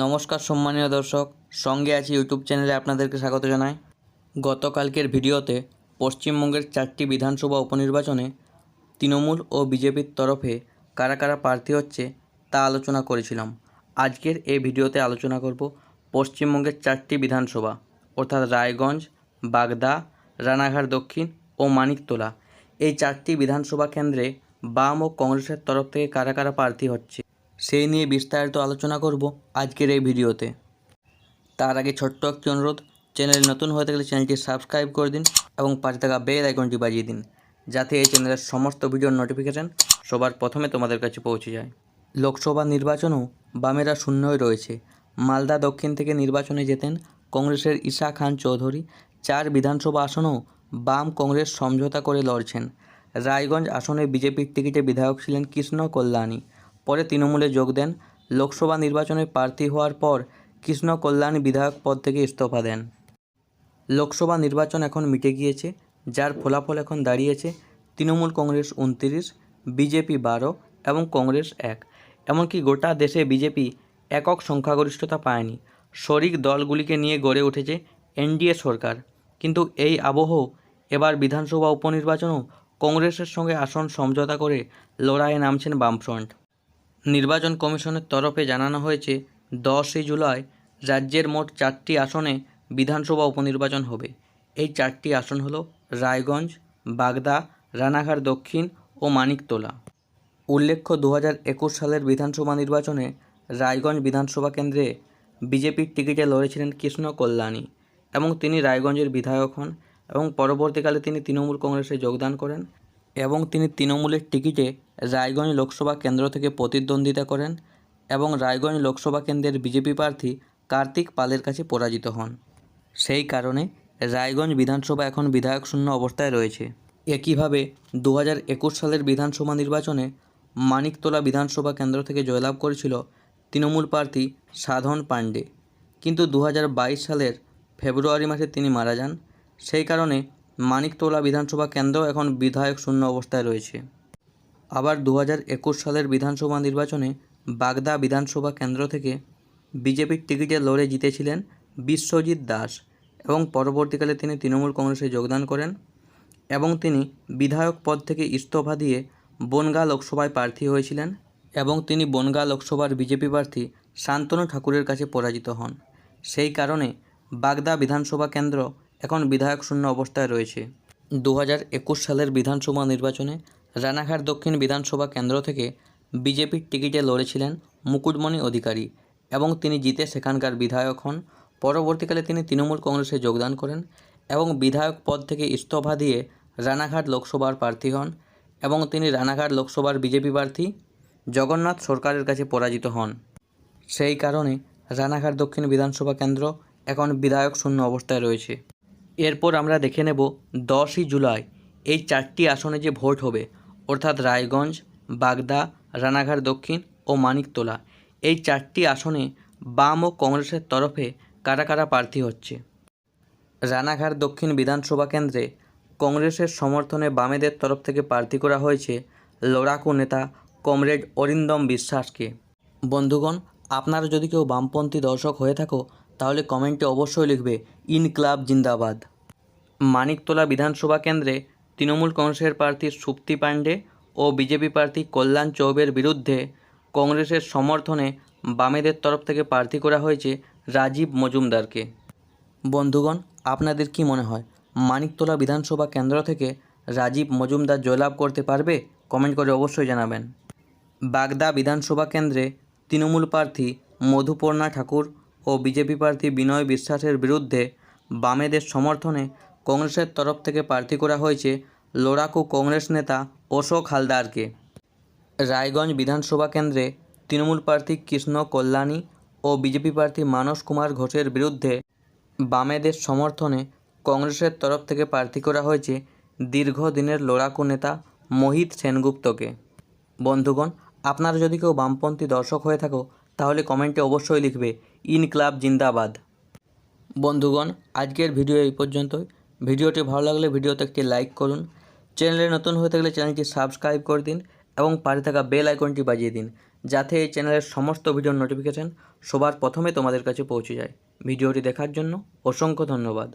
নমস্কার সম্মানীয় দর্শক, সঙ্গে আছি ইউটিউব চ্যানেলে আপনাদেরকে স্বাগত জানাই। গতকালকের ভিডিওতে পশ্চিমবঙ্গের চারটি বিধানসভা উপনির্বাচনে তৃণমূল ও বিজেপির তরফে কারা কারা প্রার্থী হচ্ছে তা আলোচনা করেছিলাম। আজকের এই ভিডিওতে আলোচনা করব পশ্চিমবঙ্গের চারটি বিধানসভা, অর্থাৎ রায়গঞ্জ, বাগদা, রানাঘাট দক্ষিণ ও মানিকতলা। এই চারটি বিধানসভা কেন্দ্রে বাম ও কংগ্রেসের তরফ থেকে কারা কারা প্রার্থী হচ্ছে? সেই নিয়ে বিস্তারিত আলোচনা করব আজকের এই ভিডিওতে। তার আগে ছোট্ট একটি অনুরোধ, চ্যানেল নতুন হয়ে থাকলে চ্যানেলটি সাবস্ক্রাইব করে দিন এবং পাশে থাকা বেল আইকনটি বাজিয়ে দিন, যাতে এই চ্যানেলের সমস্ত ভিডিওর নোটিফিকেশান সবার প্রথমে তোমাদের কাছে পৌঁছে যায়। লোকসভা নির্বাচনও বামেরা শূন্যই রয়েছে। মালদা দক্ষিণ থেকে নির্বাচনে যেতেন কংগ্রেসের ঈশা খান চৌধুরী। চার বিধানসভা আসনও বাম কংগ্রেস সমঝোতা করে লড়ছেন। রায়গঞ্জ আসনে বিজেপির টিকিটে বিধায়ক ছিলেন কৃষ্ণ কল্যাণী। পরে তৃণমূলে যোগ দেন। লোকসভা নির্বাচনে প্রার্থী হওয়ার পর কৃষ্ণ কল্যাণ বিধায়ক পদ থেকে ইস্তফা দেন। লোকসভা নির্বাচন এখন মিটে গিয়েছে, যার ফলাফল এখন দাঁড়িয়েছে তৃণমূল কংগ্রেস উনত্রিশ, বিজেপি বারো এবং কংগ্রেস এক। এমনকি গোটা দেশে বিজেপি একক সংখ্যাগরিষ্ঠতা পায়নি। শরিক দলগুলিকে নিয়ে গড়ে উঠেছে এনডিএ সরকার। কিন্তু এই আবহ এবার বিধানসভা উপনির্বাচনেও কংগ্রেসের সঙ্গে আসন সমঝোতা করে লড়াইয়ে নামছেন বামফ্রন্ট। নির্বাচন কমিশনের তরফে জানানো হয়েছে, দশই জুলাই রাজ্যের মোট চারটি আসনে বিধানসভা উপনির্বাচন হবে। এই চারটি আসন হলো রায়গঞ্জ, বাগদা, রানাঘাট দক্ষিণ ও মানিকতলা। উল্লেখ্য দু হাজার একুশ সালের বিধানসভা নির্বাচনে রায়গঞ্জ বিধানসভা কেন্দ্রে বিজেপির টিকিটে লড়েছিলেন কৃষ্ণ কল্যাণী এবং তিনি রায়গঞ্জের বিধায়ক হন এবং পরবর্তীকালে তিনি তৃণমূল কংগ্রেসে যোগদান করেন। এবং তিনি তৃণমূলের টিকিটে রায়গঞ্জ লোকসভা কেন্দ্র থেকে প্রতিদ্বন্দ্বিতা করেন এবং রায়গঞ্জ লোকসভা কেন্দ্রের বিজেপি প্রার্থী কার্তিক পালের কাছে পরাজিত হন। সেই কারণে রায়গঞ্জ বিধানসভা এখন বিধায়ক শূন্য অবস্থায় রয়েছে। একইভাবে দু হাজার একুশ সালের বিধানসভা নির্বাচনে মানিকতলা বিধানসভা কেন্দ্র থেকে জয়লাভ করেছিল তৃণমূল প্রার্থী সাধন পাণ্ডে। কিন্তু দু হাজার বাইশ সালের ফেব্রুয়ারি মাসে তিনি মারা যান। সেই কারণে মানিকতলা বিধানসভা কেন্দ্র এখন বিধায়ক শূন্য অবস্থায় রয়েছে। আবার দু হাজার একুশ সালের বিধানসভা নির্বাচনে বাগদা বিধানসভা কেন্দ্র থেকে বিজেপির টিকিটে লড়ে জিতেছিলেন বিশ্বজিৎ দাস এবং পরবর্তীকালে তিনি তৃণমূল কংগ্রেসে যোগদান করেন এবং তিনি বিধায়ক পদ থেকে ইস্তফা দিয়ে বনগাঁ লোকসভায় প্রার্থী হয়েছিলেন এবং তিনি বনগাঁ লোকসভার বিজেপি প্রার্থী শান্তনু ঠাকুরের কাছে পরাজিত হন। সেই কারণে বাগদা বিধানসভা কেন্দ্র এখন বিধায়ক শূন্য অবস্থায় রয়েছে। দু হাজার একুশ সালের বিধানসভা নির্বাচনে রানাঘাট দক্ষিণ বিধানসভা কেন্দ্র থেকে বিজেপির টিকিটে লড়েছিলেন মুকুটমণি অধিকারী এবং তিনি জিতে সেখানকার বিধায়ক হন। পরবর্তীকালে তিনি তৃণমূল কংগ্রেসে যোগদান করেন এবং বিধায়ক পদ থেকে ইস্তফা দিয়ে রানাঘাট লোকসভার প্রার্থী হন এবং তিনি রানাঘাট লোকসভার বিজেপি প্রার্থী জগন্নাথ সরকারের কাছে পরাজিত হন। সেই কারণে রানাঘাট দক্ষিণ বিধানসভা কেন্দ্র এখন বিধায়ক শূন্য অবস্থায় রয়েছে। এরপর আমরা দেখে নেব দশই জুলাই এই চারটি আসনে যে ভোট হবে, অর্থাৎ রায়গঞ্জ, বাগদা, রানাঘাট দক্ষিণ ও মানিকতলা। এই চারটি আসনে বাম ও কংগ্রেসের তরফে কারা কারা প্রার্থী হচ্ছে? রানাঘাট দক্ষিণ বিধানসভা কেন্দ্রে কংগ্রেসের সমর্থনে বামেদের তরফ থেকে প্রার্থী করা হয়েছে লড়াকু নেতা কমরেড অরিন্দম বিশ্বাসকে। বন্ধুগণ, আপনারা যদি কেউ বামপন্থী দর্শক হয়ে থাকো, তাহলে কমেন্টে অবশ্যই লিখবে ইনক্লাব জিন্দাবাদ। মানিকতলা বিধানসভা কেন্দ্রে তৃণমূল কংগ্রেসের প্রার্থী সুপ্তি পাণ্ডে ও বিজেপি প্রার্থী কল্যাণ চৌবের বিরুদ্ধে কংগ্রেসের সমর্থনে বামেদের তরফ থেকে প্রার্থী করা হয়েছে রাজীব মজুমদারকে। বন্ধুগণ, আপনাদের কি মনে হয়, মানিকতলা বিধানসভা কেন্দ্র থেকে রাজীব মজুমদার জয়লাভ করতে পারবে? কমেন্ট করে অবশ্যই জানাবেন। বাগদা বিধানসভা কেন্দ্রে তৃণমূল প্রার্থী মধুপর্ণা ঠাকুর ও বিজেপি প্রার্থী বিনয় বিশ্বাসের বিরুদ্ধে বামেদের সমর্থনে কংগ্রেসের তরফ থেকে প্রার্থী করা হয়েছে লড়াকু কংগ্রেস নেতা অশোক হালদারকে। রায়গঞ্জ বিধানসভা কেন্দ্রে তৃণমূল প্রার্থী কৃষ্ণ কল্যাণী ও বিজেপি প্রার্থী মানস কুমার ঘোষের বিরুদ্ধে বামেদের সমর্থনে কংগ্রেসের তরফ থেকে প্রার্থী করা হয়েছে দীর্ঘদিনের লড়াকু নেতা মোহিত সেনগুপ্তকে। বন্ধুগণ, আপনারা যদি কেউ বামপন্থী দর্শক হয়ে থাকো তাহলে কমেন্টে অবশ্যই লিখবে, ইন ক্লাব জিন্দাবাদ। বন্ধুগণ, আজকের ভিডিও এই পর্যন্তই। ভিডিওটি ভালো লাগলে ভিডিওতে একটি লাইক করুন। চ্যানেলে নতুন হয়ে থাকলে চ্যানেলটি সাবস্ক্রাইব করে দিন এবং পাশে থাকা বেল আইকনটি বাজিয়ে দিন, যাতে এই চ্যানেলের সমস্ত ভিডিওর নোটিফিকেশান সবার প্রথমে তোমাদের কাছে পৌঁছে যায়। ভিডিওটি দেখার জন্য অসংখ্য ধন্যবাদ।